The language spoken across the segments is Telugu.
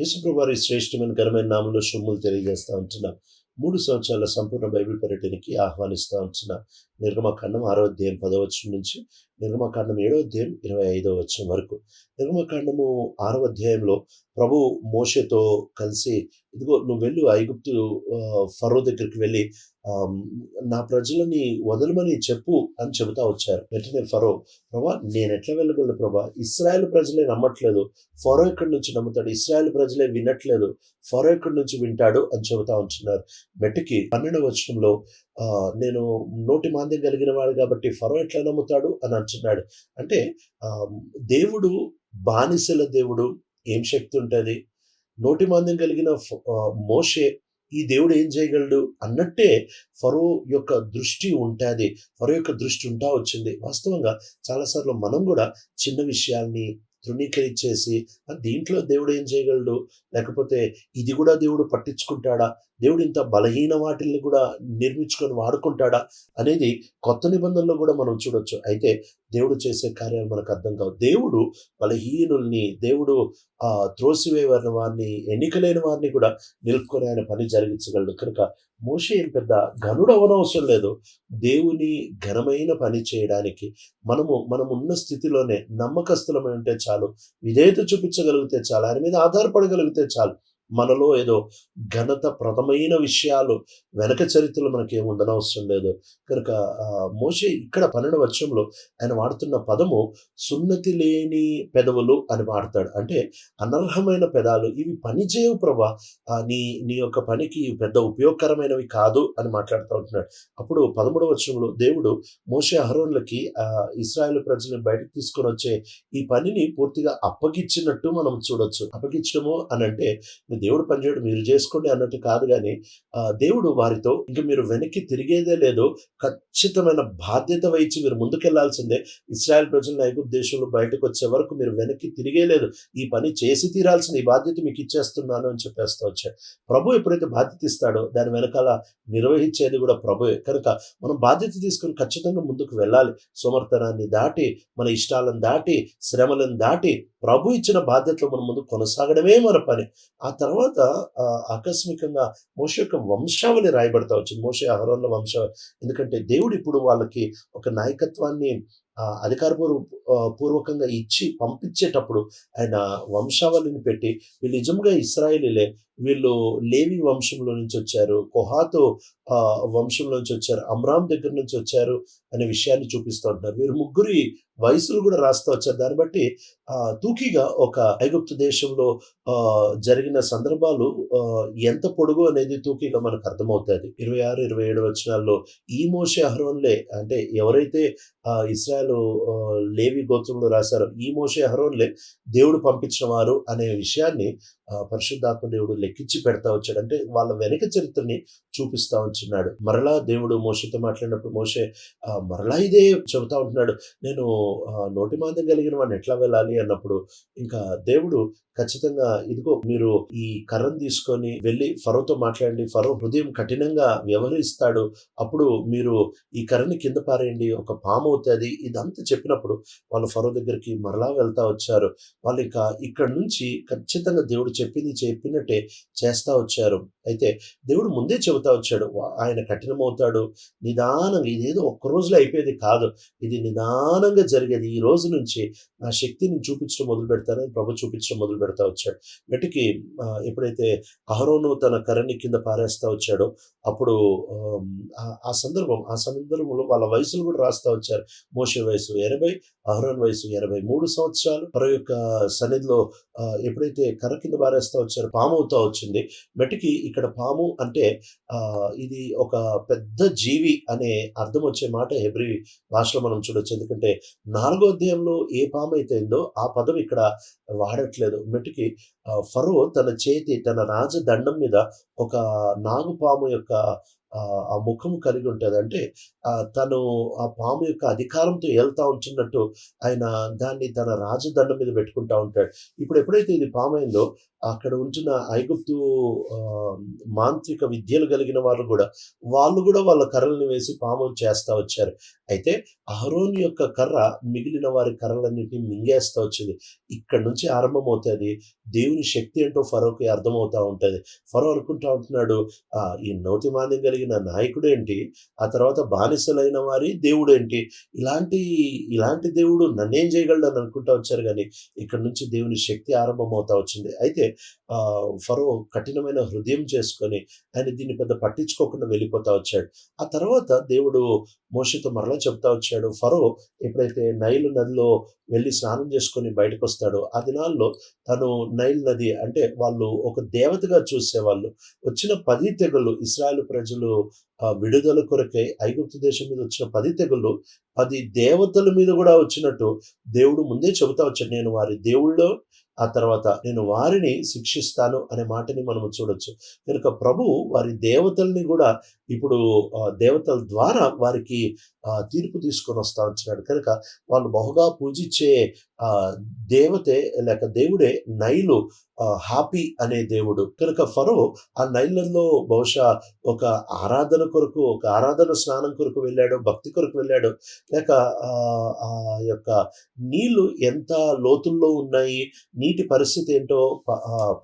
యేసుప్రభువారి శ్రేష్ఠమైన శ్రేష్టమైన ఘనమైన నామంలో శుభములు తెలియజేస్తా ఉంటున్నాం. మూడు సంవత్సరాల సంపూర్ణ బైబిల్ పర్యటనకి ఆహ్వానిస్తూ ఉంటున్న. నిర్గమకాండం ఆరో అధ్యాయం పదవచ్చు నుంచి నిర్మకాండం ఏడో అధ్యాయం ఇరవై ఐదో వచ్చిన వరకు. నిర్మకాండము ఆరో అధ్యాయంలో ప్రభు మోషతో కలిసి ఇదిగో నువ్వు వెళ్ళు ఐగుప్తు ఫరో దగ్గరికి వెళ్ళి నా ప్రజలని వదలమని చెప్పు అని చెబుతా వచ్చారు. వెంటనే ఫరో ప్రభా నేను ఎట్లా వెళ్ళగలను ప్రభా? ఇస్రాయల్ ప్రజలే నమ్మట్లేదు. ఫరో ఎక్కడి నుంచి నమ్ముతాడు? ఇస్రాయల్ ప్రజలే వినట్లేదు. ఫరో ఎక్కడి నుంచి వింటాడు? అని చెబుతా ఉంటున్నారు. మెట్టుకి పన్నెండవ వచనంలో నేను నోటి మాంద్యం కలిగిన వాడు కాబట్టి ఫరో ఎట్లా నమ్ముతాడు అని అంటున్నాడు. అంటే దేవుడు బానిసల దేవుడు ఏం శక్తి ఉంటుంది? నోటి మాంద్యం కలిగిన మోషే ఈ దేవుడు ఏం చేయగలడు? అన్నట్టే ఫరో యొక్క దృష్టి ఉంటుంది. ఫరో యొక్క దృష్టి ఉంటా వచ్చింది. వాస్తవంగా చాలాసార్లు మనం కూడా చిన్న విషయాల్ని తృణీకరించేసి దీంట్లో దేవుడు ఏం చేయగలడు? లేకపోతే ఇది కూడా దేవుడు పట్టించుకుంటాడా? దేవుడు ఇంత బలహీన వాటిల్ని కూడా నిర్మించుకొని వాడుకుంటాడా అనేది కొత్త నిబంధనలో కూడా మనం చూడొచ్చు. అయితే దేవుడు చేసే కార్యాలు మనకు అర్థం కావు. దేవుడు బలహీనుల్ని దేవుడు ఆ త్రోసివేయని వారిని ఎన్నికలేని వారిని కూడా నిలుపుకొని ఆయన పని జరిగించగలడు. కనుక మోష ఏం పెద్ద ఘనుడు అవనవసరం లేదు. దేవుని ఘనమైన పని చేయడానికి మనము మనం ఉన్న స్థితిలోనే నమ్మకస్తులమై ఉంటే చాలు విధేయత చూపించగలిగితే చాలు ఆయన మీద ఆధారపడగలిగితే చాలు మనలో ఏదో ఘనత ప్రథమైన విషయాలు వెనక చరిత్రలో మనకి ఏమి ఉండనవసరం లేదు. కనుక మోషే ఇక్కడ పన్నెండు వచ్చంలో ఆయన వాడుతున్న పదము సున్నతి లేని పెదవులు అని వాడతాడు. అంటే అనర్హమైన పెదాలు ఇవి పని చేయవు ప్రభా. నీ నీ యొక్క పనికి పెద్ద ఉపయోగకరమైనవి కాదు అని మాట్లాడుతూ ఉంటున్నాడు. అప్పుడు పదమూడవ వర్షంలో దేవుడు మోషే అహరోన్లకి ఆ, ఇస్రాయేల్ ప్రజల్ని బయటకు తీసుకొని వచ్చే ఈ పనిని పూర్తిగా అప్పగిచ్చినట్టు మనం చూడొచ్చు. అప్పగించడము అని అంటే దేవుడు పనిచేయడం మీరు చేసుకోండి అన్నట్టు కాదు కానీ దేవుడు వారితో ఇంక మీరు వెనక్కి తిరిగేదే లేదు. ఖచ్చితమైన బాధ్యత వహించి మీరు ముందుకెళ్ళాల్సిందే. ఇస్రాయల్ ప్రజలను ఐగుప్తు దేశంలో బయటకు వచ్చే వరకు మీరు వెనక్కి తిరిగే లేదు. ఈ పని చేసి తీరాల్సిన ఈ బాధ్యత మీకు ఇచ్చేస్తున్నాను అని చెప్పేస్తూ వచ్చాడు ప్రభు ఎప్పుడైతే బాధ్యత ఇస్తాడో దాని వెనకాల నిర్వహించేది కూడా ప్రభుయే కనుక మనం బాధ్యత తీసుకొని ఖచ్చితంగా ముందుకు వెళ్ళాలి. సుమర్తనాన్ని దాటి మన ఇష్టాలను దాటి శ్రమలను దాటి ప్రభు ఇచ్చిన బాధ్యతలో మనం ముందు కొనసాగడమే మన పని. ఆ తర్వాత ఆ, ఆకస్మికంగా మోష యొక్క వంశావళి రాయబడతా వచ్చింది. మోషే అహరోన్ల వంశ ఎందుకంటే దేవుడు ఇప్పుడు వాళ్ళకి ఒక నాయకత్వాన్ని అధికారపూర్వ పూర్వకంగా ఇచ్చి పంపించేటప్పుడు ఆయన వంశావళిని పెట్టి వీళ్ళు నిజంగా ఇస్రాయేలీలే వీళ్ళు లేవి వంశంలో నుంచి వచ్చారు కొహాతు ఆ, వంశంలో నుంచి వచ్చారు అమ్రామ్ దగ్గర నుంచి వచ్చారు అనే విషయాన్ని చూపిస్తూ ఉంటారు వీరు ముగ్గురి వయసులు కూడా రాస్తూ వచ్చారు. దాన్ని బట్టి ఆ, తూకీగా ఒక ఐగుప్తు దేశంలో ఆ, జరిగిన సందర్భాలు ఆ, ఎంత పొడుగు అనేది తూకీగా మనకు అర్థమవుతుంది. ఇరవై ఆరు ఇరవై ఏడు వచనాల్లో ఈ మోషే అహరోన్లే అంటే ఎవరైతే ఆ, ఇస్రాయల్ ఆ, లేవి గోత్రంలో రాశారు. ఈ మోషే అహరోన్లే దేవుడు పంపించిన వారు అనే విషయాన్ని పరిశుద్ధాత్మ దేవుడు లెక్కించి పెడతా వచ్చాడు. అంటే వాళ్ళ వెనక చరిత్రని చూపిస్తా ఉంటున్నాడు మరలా దేవుడు మోషతో మాట్లాడినప్పుడు మోషే మరలా ఇదే చెబుతా ఉంటున్నాడు. నేను నోటి మాంద్యం కలిగిన వాడిని ఎట్లా వెళ్ళాలి? అన్నప్పుడు ఇంకా దేవుడు ఖచ్చితంగా ఇదిగో మీరు ఈ కర్రను తీసుకొని వెళ్ళి ఫరోతో మాట్లాడండి. ఫరో హృదయం కఠినంగా వ్యవహరిస్తాడు. అప్పుడు మీరు ఈ కర్రని కింద పారేయండి. ఒక పాము అవుతుంది. ఇది ఇదంతా చెప్పినప్పుడు వాళ్ళు ఫరో దగ్గరికి మరలా వెళ్తా వచ్చారు. వాళ్ళు ఇక ఇక్కడ నుంచి ఖచ్చితంగా దేవుడు చెప్పింది చెప్పినట్టే చేస్తా వచ్చారు. అయితే దేవుడు ముందే చెబుతా వచ్చాడు. ఆయన కఠినమవుతాడు. నిదానంగా ఇదేదో ఒక్క రోజులో అయిపోయేది కాదు. ఇది నిదానంగా జరిగేది. ఈ రోజు నుంచి నా శక్తిని చూపించడం మొదలు పెడతానని ప్రభు చూపించడం మొదలు పెడతా వచ్చాడు. వెటికి ఎప్పుడైతే అహరోను తన కరణి కింద పారేస్తా వచ్చాడో అప్పుడు ఆ- సందర్భం ఆ సందర్భంలో వాళ్ళ వయసులు కూడా రాస్తా వచ్చారు. మోషన్ వయసు ఎనభై అహరోన్ వయసు ఎనభై మూడు సంవత్సరాలు. పర యొక్క సన్నిధిలో ఎప్పుడైతే కర్ర కింద బారేస్తా వచ్చారో పాము అవుతా వచ్చింది. మెటికి ఇక్కడ పాము అంటే ఇది ఒక పెద్ద జీవి అనే అర్థం వచ్చే మాట హెబ్రి భాషలో మనం చూడొచ్చు. ఎందుకంటే నాలుగో అధ్యాయంలో ఏ పాము అయితే ఉందో ఆ పదం ఇక్కడ వాడట్లేదు. మెటికి ఫరో తన చేతి తన రాజదండం మీద ఒక నాగుపాము యొక్క ఆ ముఖం కలిగి ఉంటుంది అంటే తను ఆ పాము యొక్క అధికారంతో వెళ్తా ఉంటున్నట్టు ఆయన దాన్ని తన రాజదండం మీద పెట్టుకుంటా ఉంటాడు. ఇప్పుడు ఎప్పుడైతే ఇది పాము అయిందో అక్కడ ఉంటున్న ఐగుప్తు మాంత్రిక విద్యలు కలిగిన వాళ్ళు కూడా వాళ్ళు కూడా వాళ్ళ కర్రల్ని వేసి పాము చేస్తూ వచ్చారు. అయితే అహరోన్ యొక్క కర్ర మిగిలిన వారి కర్రలన్నింటినీ మింగేస్తూ వచ్చింది. ఇక్కడి నుంచి ఆరంభమవుతుంది దేవుని శక్తి ఏంటో ఫరోకి అర్థమవుతా ఉంటుంది ఫరో అనుకుంటా ఉంటున్నాడు ఈ నోటి మాంద్యం కలిగిన నాయకుడు ఏంటి ఆ తర్వాత బానిసలైన వారి దేవుడేంటి? ఇలాంటి ఇలాంటి దేవుడు నన్నేం చేయగలడని అనుకుంటా వచ్చారు కానీ ఇక్కడి నుంచి దేవుని శక్తి ఆరంభమవుతా వచ్చింది. అయితే ఫరో కఠినమైన హృదయం చేసుకొని ఆయన దీన్ని పెద్ద పట్టించుకోకుండా వెళ్ళిపోతా వచ్చాడు. ఆ తర్వాత దేవుడు మోషతో మరలా చెప్తా వచ్చాడు. ఫరో ఎప్పుడైతే నైలు నదిలో వెళ్ళి స్నానం చేసుకొని బయటకొస్తాడో, ఆ దినాల్లో తను నైల్ నది అంటే వాళ్ళు ఒక దేవతగా చూసేవాళ్ళు. వచ్చిన పది తెగులు ఇస్రాయల్ ప్రజలు విడుదల కొరకై ఐగుప్తు దేశం మీద వచ్చిన పది తెగులు అది దేవతల మీద కూడా వచ్చినట్టు దేవుడు ముందే చెబుతా వచ్చాడు. నేను వారి దేవుళ్ళో ఆ తర్వాత నేను వారిని శిక్షిస్తాను అనే మాటని మనము చూడొచ్చు. కనుక ప్రభువు వారి దేవతల్ని కూడా ఇప్పుడు దేవతల ద్వారా వారికి తీర్పు తీర్పు తీసుకొనొస్తా వచ్చినాడు కనుక వాళ్ళు బహుగా పూజించే దేవతే లేక దేవుడే నైలు హాపీ అనే దేవుడు. కనుక ఫరో ఆ నైల్ బహుశా ఒక ఆరాధన కొరకు, ఒక ఆరాధన స్నానం కొరకు వెళ్ళాడు భక్తి కొరకు వెళ్ళాడు లేక ఆ యొక్క నీళ్ళు ఎంత లోతుల్లో ఉన్నాయి, నీటి పరిస్థితి ఏంటో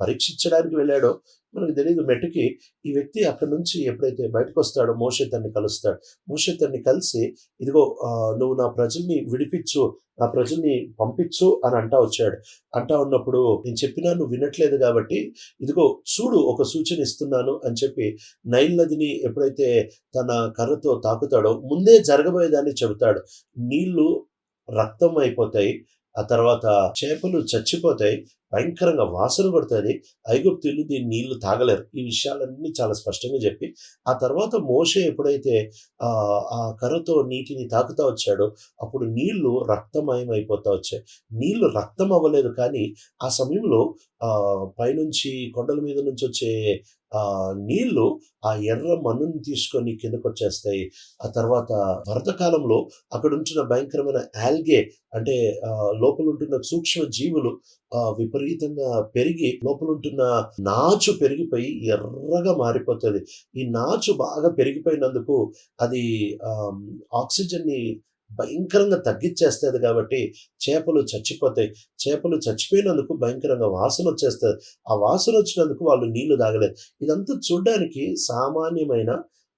పరీక్షించడానికి వెళ్ళాడో మనకు తెలియదు మెట్టుకి ఈ వ్యక్తి అక్కడి నుంచి ఎప్పుడైతే బయటకొస్తాడో వస్తాడో మోషేతన్ని కలుస్తాడు. మోషేతన్ని కలిసి ఇదిగో నువ్వు నా ప్రజల్ని విడిపించు, నా ప్రజల్ని పంపించు అని అంటా వచ్చాడు. అంటా ఉన్నప్పుడు నేను చెప్పినా నువ్వు వినట్లేదు కాబట్టి ఇదిగో చూడు ఒక సూచన ఇస్తున్నాను అని చెప్పి నైల్ నదిని ఎప్పుడైతే తన కర్రతో తాకుతాడో ముందే జరగబోయేదాన్ని చెబుతాడు. నీళ్ళు రక్తం అయిపోతాయి. ఆ తర్వాత చేపలు చచ్చిపోతాయి. భయంకరంగా వాసన కొడతది. ఐగుప్తులు దీని నీళ్ళు తాగలేరు. ఈ విషయాలన్నీ చాలా స్పష్టంగా చెప్పి, ఆ తర్వాత మోషే ఎప్పుడైతే ఆ కర్రతో నీటిని తాకుతా వచ్చాడో, అప్పుడు నీళ్ళు రక్తమయం అయిపోతా వచ్చాయి. నీళ్ళు రక్తం అవ్వలేదు కానీ, ఆ సమయంలో ఆ పైనుంచి కొండల మీద నుంచి వచ్చే నీళ్ళు ఆ ఎర్ర మన్నుని తీసుకొని కిందకొచ్చేస్తాయి. ఆ తర్వాత వరద కాలంలో అక్కడ ఉంచిన భయంకరమైన ఆల్గే అంటే లోపల ఉంటున్న సూక్ష్మ జీవులు విపరీతంగా పెరిగి లోపలుంటున్న నాచు పెరిగిపోయి ఎర్రగా మారిపోతుంది ఈ నాచు బాగా పెరిగిపోయినందుకు అది ఆక్సిజన్‌ని భయంకరంగా తగ్గించేస్తుంది కాబట్టి చేపలు చచ్చిపోతాయి. చేపలు చచ్చిపోయినందుకు భయంకరంగా వాసన వచ్చేస్తుంది ఆ వాసన వచ్చినందుకు వాళ్ళు నీళ్ళు తాగలేదు ఇదంతా చూడడానికి సామాన్యమైన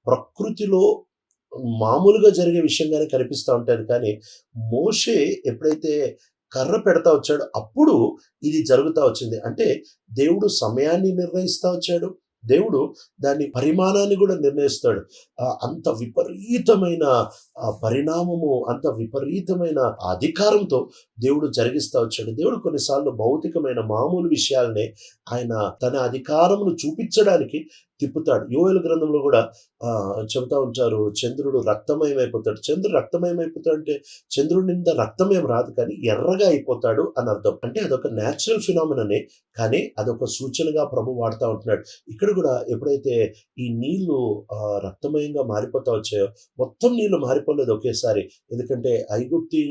ప్రకృతిలో మామూలుగా జరిగే విషయంగానే కనిపిస్తా ఉంటాయి కానీ, మోషే ఎప్పుడైతే కర్ర పెడతా వచ్చాడో అప్పుడు ఇది జరుగుతా వచ్చింది. అంటే దేవుడు సమయాన్ని నిర్ణయిస్తూ వచ్చాడు. దేవుడు దాని పరిమాణాన్ని కూడా నిర్ణయిస్తాడు. అంత విపరీతమైన పరిణామము, అంత విపరీతమైన అధికారంతో దేవుడు జరిగిస్తా వచ్చాడు. దేవుడు కొన్నిసార్లు భౌతికమైన మామూలు విషయాలనే ఆయన తన అధికారమును చూపించడానికి తిప్పుతాడు. యోవేలు గ్రంథంలో కూడా చెబుతా ఉంటారు. చంద్రుడు రక్తమయం అయిపోతాడు. చంద్రుడు రక్తమయం అయిపోతాడంటే చంద్రుడి నింద రక్తమయం రాదు కానీ ఎర్రగా అయిపోతాడు అని అర్థం. అంటే అదొక న్యాచురల్ ఫినామిననే కానీ అదొక సూచనగా ప్రభు వాడుతా ఉంటున్నాడు. ఇక్కడ కూడా ఎప్పుడైతే ఈ నీళ్ళు రక్తమయంగా మారిపోతా వచ్చాయో, మొత్తం నీళ్ళు మారిపోలేదు ఒకేసారి. ఎందుకంటే ఐగుప్తి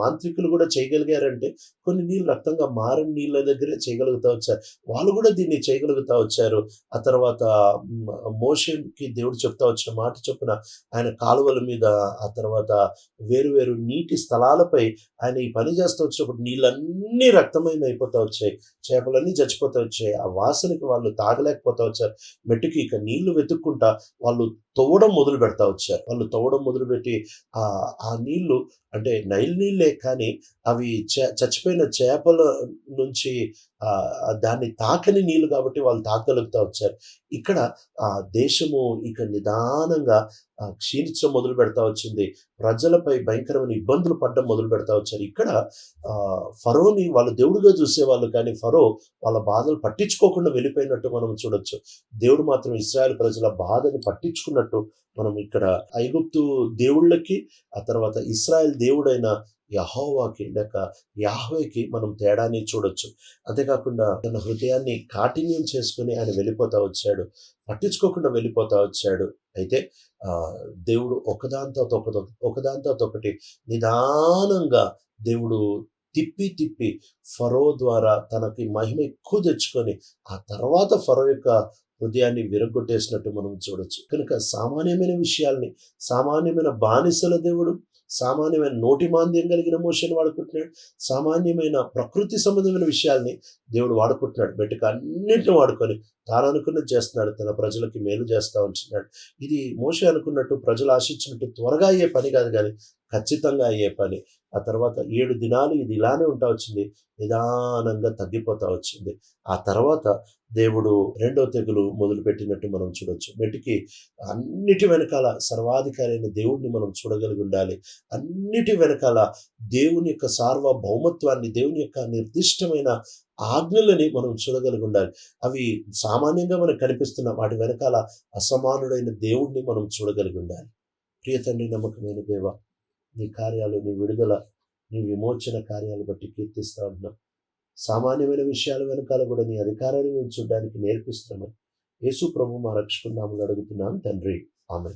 మాంత్రికులు కూడా చేయగలిగారంటే కొన్ని నీళ్ళు రక్తంగా మారని నీళ్ళ దగ్గరే చేయగలుగుతా వచ్చారు. వాళ్ళు కూడా దీన్ని చేయగలుగుతా వచ్చారు. ఆ తర్వాత తర్వాత మోషన్కి దేవుడు చెప్తా వచ్చిన మాట చొప్పున ఆయన కాలువల మీద, ఆ తర్వాత వేరు వేరు నీటి స్థలాలపై ఆయన ఈ పని చేస్తూ వచ్చినప్పుడు నీళ్ళన్నీ రక్తమయం అయిపోతా వచ్చాయి. చేపలన్నీ చచ్చిపోతా వచ్చాయి. ఆ వాసనకి వాళ్ళు తాగలేకపోతా వచ్చారు. మెట్టుకి ఇక నీళ్ళు వెతుక్కుంటా వాళ్ళు తవ్వడం మొదలు పెడతా వచ్చారు. వాళ్ళు తవ్వడం మొదలుపెట్టి పెట్టి ఆ నీళ్ళు అంటే నైల్ నీళ్ళే కానీ అవి చ చచ్చిపోయిన చేపల నుంచి దాన్ని తాకని నీళ్ళు కాబట్టి వాళ్ళు తాగగలుగుతా వచ్చారు. ఇక్కడ ఆ దేశము ఇక నిదానంగా క్షీణించడం మొదలు పెడతా వచ్చింది. ప్రజలపై భయంకరమైన ఇబ్బందులు పడడం మొదలు పెడతా వచ్చారు. ఇక్కడ ఫరోని వాళ్ళు దేవుడిగా చూసేవాళ్ళు కానీ ఫరో వాళ్ళ బాధలు పట్టించుకోకుండా వెళ్ళిపోయినట్టు మనం చూడొచ్చు. దేవుడు మాత్రం ఇస్రాయల్ ప్రజల బాధని పట్టించుకున్నట్టు మనం ఇక్కడ ఐగుప్తు దేవుళ్ళకి, ఆ తర్వాత ఇశ్రాయేల్ దేవుడైన యహోవాకి లేక యాహ్వేకి మనం తేడాని చూడొచ్చు. అంతేకాకుండా తన హృదయాన్ని కాఠిన్యం చేసుకుని ఆయన వెళ్ళిపోతా వచ్చాడు. పట్టించుకోకుండా వెళ్ళిపోతా వచ్చాడు. అయితే ఆ, దేవుడు ఒకదాని తర్వాత ఒక ఒకదాని తర్వాత ఒకటి నిదానంగా దేవుడు తిప్పి తిప్పి ఫరో ద్వారా తనకి మహిమ ఎక్కువ తెచ్చుకొని ఆ తర్వాత ఫరో యొక్క హృదయాన్ని విరగొట్టేసినట్టు మనం చూడొచ్చు. కనుక సామాన్యమైన విషయాల్ని సామాన్యమైన బానిసల దేవుడు సామాన్యమైన నోటి మాంద్యం కలిగిన మోషన్ వాడుకుంటున్నాడు సామాన్యమైన ప్రకృతి సంబంధమైన విషయాల్ని దేవుడు వాడుకుంటున్నాడు. బయటకు అన్నింటిని వాడుకొని తాను అనుకున్నది చేస్తున్నాడు తన ప్రజలకి మేలు చేస్తూ ఉంటున్నాడు. ఇది మోషే అనుకున్నట్టు ప్రజలు ఆశించినట్టు త్వరగా అయ్యే పని కాదు కానీ ఖచ్చితంగా అయ్యే పని. ఆ తర్వాత ఏడు దినాలు ఇది ఇలానే ఉంటా వచ్చింది. నిదానంగా తగ్గిపోతా వచ్చింది. ఆ తర్వాత దేవుడు రెండో తెగులు మొదలుపెట్టినట్టు మనం చూడొచ్చు. మెటికి అన్నిటి వెనకాల సర్వాధికారి అయిన దేవుడిని మనం చూడగలిగి ఉండాలి. అన్నిటి వెనకాల దేవుని యొక్క సార్వభౌమత్వాన్ని దేవుని యొక్క నిర్దిష్టమైన ఆజ్ఞలని మనం చూడగలిగి ఉండాలి. అవి సామాన్యంగా మనకు కనిపిస్తున్న వాటి వెనకాల అసమానుడైన దేవుణ్ణి మనం చూడగలిగి ఉండాలి. ప్రియ తండ్రి నమ్మకమైన దేవ నీ కార్యాలు నీ విడుదల నీ విమోచన కార్యాలు బట్టి కీర్తిస్తూ ఉంటున్నాం. సామాన్యమైన విషయాల వెనకాల కూడా నీ అధికారాన్ని మేము చూడడానికి నేర్పిస్తున్నామని యేసు ప్రభు మా రక్షకున్నాములు అడుగుతున్నాం. తండ్రి. ఆమె